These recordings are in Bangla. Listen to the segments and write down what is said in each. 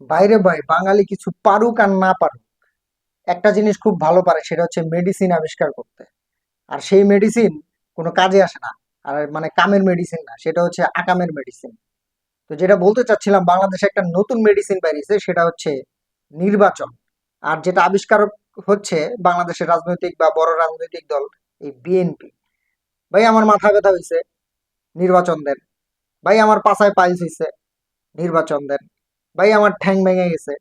বাইরে ভাই, বাঙালি কিছু পারুক আর না পারুক, একটা জিনিস খুব ভালো পারে, সেটা হচ্ছে মেডিসিন আবিষ্কার করতে। আর সেই মেডিসিন কোনো কাজে আসে না, আর মানে কামের মেডিসিন না, সেটা হচ্ছে আকামের মেডিসিন তো যেটা বলতে চাচ্ছিলাম, বাংলাদেশে একটা নতুন মেডিসিন বেরিয়েছে, সেটা হচ্ছে নির্বাচন। আর যেটা আবিষ্কারক হচ্ছে বাংলাদেশের রাজনৈতিক বা বড় রাজনৈতিক দল, এই বিএনপি ভাই, আমার মাথা ব্যথা হয়েছে নির্বাচন দেন। ভাই, আমার পাছায় পাইস হয়েছে নির্বাচন দেন। ভাই আমার ঠ্যাং ভেঙে গেছে,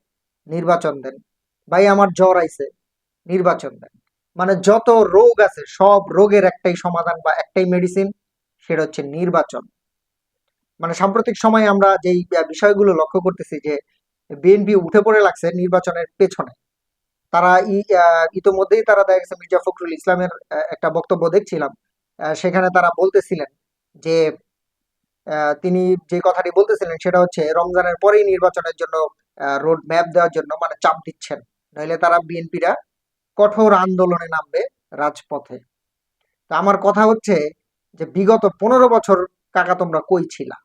নির্বাচন দেন। ভাই আমার জ্বর আইছে, নির্বাচন দেন। মানে যত রোগ আছে, সব রোগের একটাই সমাধান বা একটাই মেডিসিন সেটা হচ্ছে নির্বাচন। মানে সাম্প্রতিক সময়ে আমরা যেই বিষয়গুলো লক্ষ্য করতেছি যে, বিএনপি উঠে পড়ে লাগছে নির্বাচনের পেছনে। তারা ইতোমধ্যেই তারা দেখা গেছে মির্জা ফখরুল ইসলামের একটা বক্তব্য দেখছিলাম। সেখানে তারা বলতেছিলেন যে তিনি যে কথাটি বলতেছিলেন সেটা হচ্ছে, রমজানের পরেই নির্বাচনের জন্য রোড ম্যাপ দেওয়ার জন্য মানে চাপ দিচ্ছেন। নইলে তারা বিএনপিরা কঠোর আন্দোলনে নামবে রাজপথে। তা আমার কথা হচ্ছে যে, বিগত পনেরো বছর কাকা তোমরা কই ছিলা?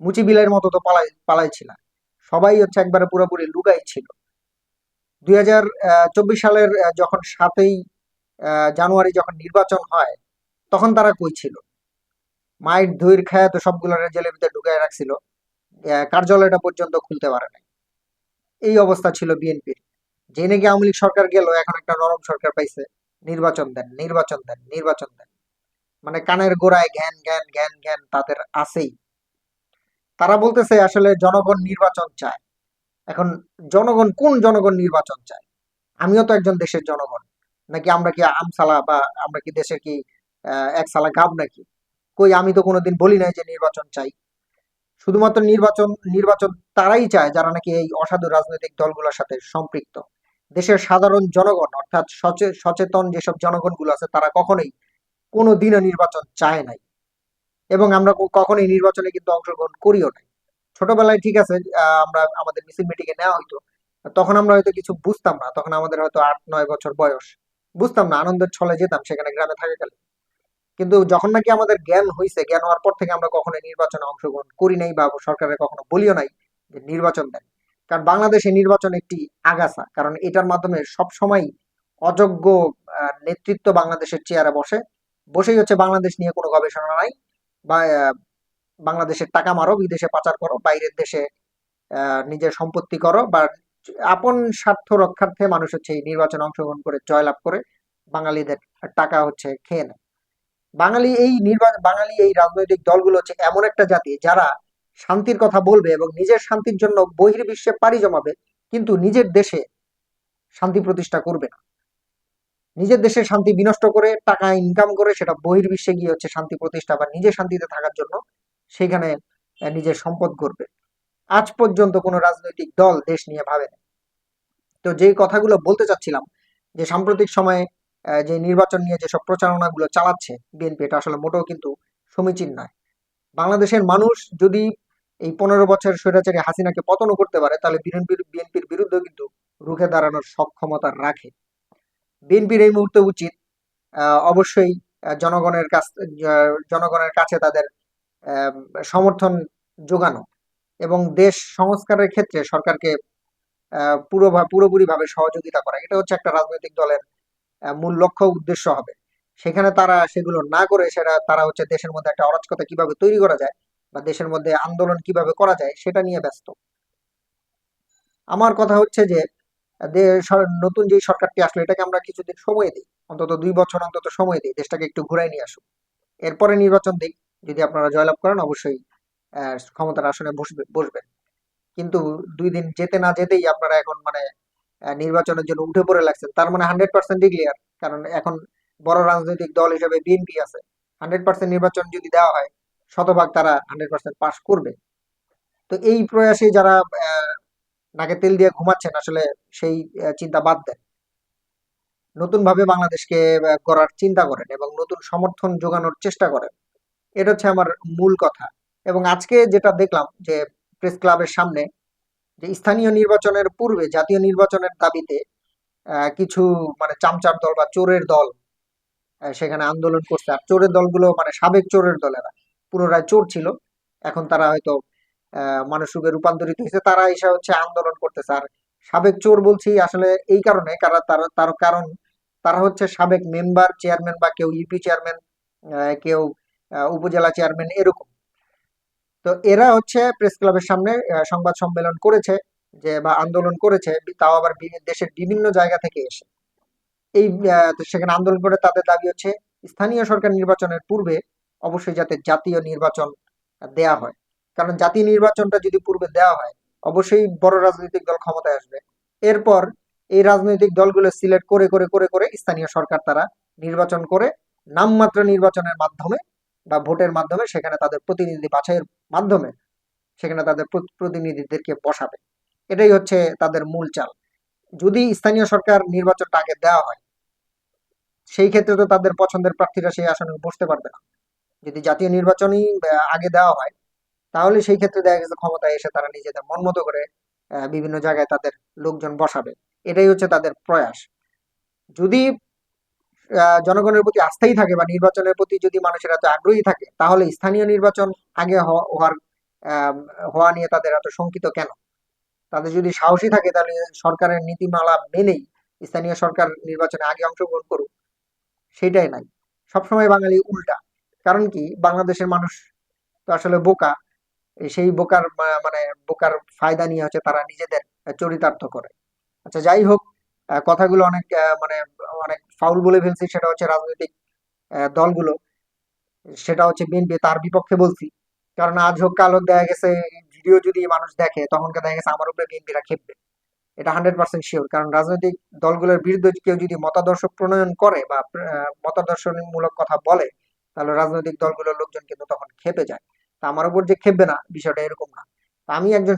মুচি বিলাইয়ের মতো তো পালাই পালাই ছিলা সবাই হচ্ছে একবারে পুরোপুরি লুকাই ছিল। দুই হাজার চব্বিশ সালের যখন সাতই জানুয়ারি যখন নির্বাচন হয়, তখন তারা কই ছিল? মায়ের ধৈর খায় তো সবগুলো জেলের ভিতরে ঢুকায় রাখছিল। কার্যালয়টা পর্যন্ত খুলতে পারে নাই। এই অবস্থা ছিল বিএনপির। যে নাকি আওয়ামী লীগ সরকার গেল এখন একটা নরম সরকার পাইছে। নির্বাচন দেন নির্বাচন দেন নির্বাচন দেন। মানে কানের গোড়ায় জ্ঞান জ্ঞান জ্ঞান জ্ঞান তাদের আছেই। তারা বলতেছে আসলে জনগণ নির্বাচন চায়। এখন জনগণ কোন জনগণ নির্বাচন চায়? আমিও তো একজন দেশের জনগণ। নাকি আমরা কি আমসালা বা আমরা কি দেশের কি আহ, এক সালা গাব নাকি? কই আমি তো কোনোদিন বলি নাই যে নির্বাচন চাই। শুধুমাত্র নির্বাচন নির্বাচন তারাই চায় যারা নাকি এই অসাধু রাজনৈতিক দলগুলোর সাথে সম্পৃক্ত। দেশের সাধারণ জনগণ অর্থাৎ সচেতন যেসব জনগণগুলো আছে, তারা কখনোই কোনো দিনও নির্বাচন চায় নাই। এবং আমরা কখনোই নির্বাচনে কিন্তু অংশগ্রহণ করিও নাই। ছোটবেলায় ঠিক আছে আমরা আমাদের মিছিল মিটিং এ নেওয়া হইতো, তখন আমরা হয়তো কিছু বুঝতাম না, তখন আমাদের হয়তো আট, নয় বছর বয়স। বুঝতাম না, আনন্দের ছলে যেতাম, সেখানে গ্রামে থাকে গেলে কিন্তু যখন নাকি আমাদের জ্ঞান হয়েছে জ্ঞান হওয়ার পর থেকে আমরা কখনো নির্বাচনে অংশগ্রহণ করি নাই বা সরকারের কখনো বলিও নাই যে নির্বাচন দেন। কারণ বাংলাদেশে নির্বাচন একটি আগাছা, কারণ এটার মাধ্যমে সব সময় অযোগ্য নেতৃত্ব বাংলাদেশের চেয়ারে বসে। বসেই হচ্ছে বাংলাদেশ নিয়ে কোনো গবেষণা নাই বা বাংলাদেশের টাকা মারো, বিদেশে পাচার করো, বাইরের দেশে নিজের সম্পত্তি করো বা আপন স্বার্থ রক্ষার্থে মানুষ হচ্ছে এই নির্বাচনে অংশগ্রহণ করে, জয়লাভ করে বাঙালিদের টাকা হচ্ছে খেয়ে নেয়। বাঙালি এই নির্বাচন, বাঙালি এই রাজনৈতিক দলগুলো হচ্ছে এমন একটা জাতি যারা শান্তির কথা বলবে এবং নিজের শান্তির জন্য বহির্বিশ্বে পাড়ি জমাবে, কিন্তু নিজের দেশে শান্তি প্রতিষ্ঠা করবে না। নিজের দেশে শান্তি বিনষ্ট করে টাকা ইনকাম করে সেটা বহির্বিশ্বে গিয়ে হচ্ছে শান্তি প্রতিষ্ঠা বা নিজে শান্তিতে থাকার জন্য সেখানে নিজের সম্পদ করবে আজ পর্যন্ত কোনো রাজনৈতিক দল দেশ নিয়ে ভাবে না। তো যেই কথাগুলো বলতে চাচ্ছিলাম, যে সাম্প্রতিক সময়ে যে নির্বাচন নিয়ে যেসব প্রচারণাগুলো চালাচ্ছে বিএনপি এটা আসলে মোটেও কিন্তু সমীচীন নয়। বাংলাদেশের মানুষ যদি এই পনেরো বছর স্বৈরাচারী হাসিনাকে পতনও করতে পারে, তাহলে বিএনপির বিএনপির বিরুদ্ধেও কিন্তু রুখে দাঁড়ানোর সক্ষমতা রাখে। বিএনপির এই মুহূর্তে উচিত অবশ্যই জনগণের কাছ জনগণের কাছে তাদের সমর্থন যোগানো এবং দেশ সংস্কারের ক্ষেত্রে সরকারকে পুরো পুরোপুরি ভাবে সহযোগিতা করা। এটা হচ্ছে একটা রাজনৈতিক দলের মূল লক্ষ্য উদ্দেশ্য হবে। সেখানে তারা সেগুলো না করে সেটা তারা হচ্ছে দেশের মধ্যে একটা অরাজকতা কীভাবে তৈরি করা যায় বা দেশের মধ্যে আন্দোলন কীভাবে করা যায় সেটা নিয়ে ব্যস্ত। আমার কথা হচ্ছে যে নতুন যে সরকারটি আসলো, এটাকে আমরা কিছুদিন সময় দিই। অন্তত দুই বছর অন্তত সময় দিই, দেশটাকে একটু ঘুরাই নিয়ে আসুক। এরপরে নির্বাচন দিক, যদি আপনারা জয়লাভ করেন, অবশ্যই ক্ষমতার আসনে বসবে, বসবেন। কিন্তু দুই দিন যেতে না যেতেই আপনারা এখন মানে নির্বাচনের জন্য উঠে পড়ে লাগছেন তার মানে হান্ড্রেড পার্সেন্ট ডিক্লিয়ার কারণ এখন বড় রাজনৈতিক দল হিসেবে বিএনপি আছে। হান্ড্রেড পার্সেন্ট নির্বাচন যদি দেওয়া হয়, শতভাগ তারা হান্ড্রেড পার্সেন্ট পাস করবে। তো এই প্রয়াসে যারা নাকে তেল দিয়ে ঘুমাচ্ছেন, আসলে সেই চিন্তা বাদ দেন। নতুন ভাবে বাংলাদেশকে গড়ার চিন্তা করেন এবং নতুন সমর্থন যোগানোর চেষ্টা করেন। এটা হচ্ছে আমার মূল কথা। এবং আজকে যেটা দেখলাম যে প্রেস ক্লাবের সামনে যে স্থানীয় নির্বাচনের পূর্বে জাতীয় নির্বাচনের দাবিতে কিছু মানে চামচার দল বা চোরের দল সেখানে আন্দোলন করছে। আর চোরের দলগুলো মানে সাবেক চোরের দলেরা পুনরায় চোর ছিল। এখন তারা হয়তো মানুষরূপে রূপান্তরিত হয়েছে। তারা এসে হচ্ছে আন্দোলন করতেছে। আর সাবেক চোর বলছি আসলে এই কারণে কারণ তার তার কারণ তারা হচ্ছে সাবেক মেম্বার, চেয়ারম্যান বা কেউ ইউপি চেয়ারম্যান কেউ উপজেলা চেয়ারম্যান এরকম। তো এরা হচ্ছে প্রেস ক্লাবের সামনে সংবাদ সম্মেলন করেছে, যে বা আন্দোলন করেছে, তাও আবার দেশের বিভিন্ন জায়গা থেকে এসে। এই সেখানে আন্দোলন করে তাদের দাবি হচ্ছে, স্থানীয় সরকার নির্বাচনের পূর্বে অবশ্যই যাতে জাতীয় নির্বাচন দেয়া হয়। কারণ জাতীয় নির্বাচনটা যদি পূর্বে দেওয়া হয়, অবশ্যই বড় রাজনৈতিক দল ক্ষমতায় আসবে। এরপর এই রাজনৈতিক দলগুলো সিলেক্ট করে করে করে করে স্থানীয় সরকার তারা নির্বাচন করে, নামমাত্র নির্বাচনের মাধ্যমে বা ভোটের মাধ্যমে সেখানে তাদের প্রতিনিধি বাছাইয়ের মাধ্যমে সেখানে তাদের প্রতিনিধিদেরকে বসাবে। এটাই হচ্ছে তাদের মূল চাল। যদি স্থানীয় সরকার নির্বাচনটা আগে দেওয়া হয়, সেই ক্ষেত্রে তো তাদের পছন্দের প্রার্থীরা সেই আসনে বসতে পারবে না। যদি জাতীয় নির্বাচনই আগে দেওয়া হয়, তাহলে সেই ক্ষেত্রে দেখা গেছে ক্ষমতায় এসে তারা নিজেদের মন মতো করে বিভিন্ন জায়গায় তাদের লোকজন বসাবে। এটাই হচ্ছে তাদের প্রয়াস। যদি জনগণের প্রতি আস্থাই থাকে বা নির্বাচনের প্রতি যদি মানুষের এত আগ্রহী থাকে, তাহলে স্থানীয় নির্বাচন আগে হওয়ার হওয়া নিয়ে তাদের এত শঙ্কিত কেন? তাদের যদি সাহসী থাকে, তাহলে সরকারের নীতিমালা মেনেই স্থানীয় সরকার নির্বাচনে আগে অংশগ্রহণ করুক। সেটাই নাই। সবসময় বাঙালি উল্টা। কারণ কি? বাংলাদেশের মানুষ তো আসলে বোকা। সেই বোকার মানে বোকার ফায়দা নিয়ে হচ্ছে তারা নিজেদের চরিতার্থ করে। আচ্ছা যাই হোক কথাগুলো অনেক মানে অনেক ফাউল বলে ফেলছি, সেটা হচ্ছে রাজনৈতিক দলগুলো। সেটা হচ্ছে বিএনপি, তার বিপক্ষে বলছি। কারণ আজ হোক, কাল হোক, দেখা গেছে ভিডিও যদি মানুষ দেখে তখনকে দেখা গেছে, আমার উপরে বিএনপিরা খেপবে। এটা হান্ড্রেড পার্সেন্ট শিওর। কারণ রাজনৈতিক দলগুলোর বিরুদ্ধে কেউ যদি মতাদর্শ প্রণয়ন করে বা মতাদর্শমূলক কথা বলে, তাহলে রাজনৈতিক দলগুলোর লোকজন কিন্তু তখন খেপে যায়। তা আমার উপর যে খেপবে না, বিষয়টা এরকম না। আমি একজন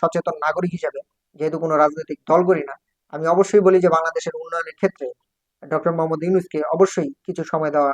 সচেতন নাগরিক হিসেবে, যেহেতু কোনো রাজনৈতিক দল করি না আমি অবশ্যই বলি যে বাংলাদেশের উন্নয়নের ক্ষেত্রে ডক্টর মোহাম্মদ ইউনুসকে অবশ্যই কিছু সময় দেওয়া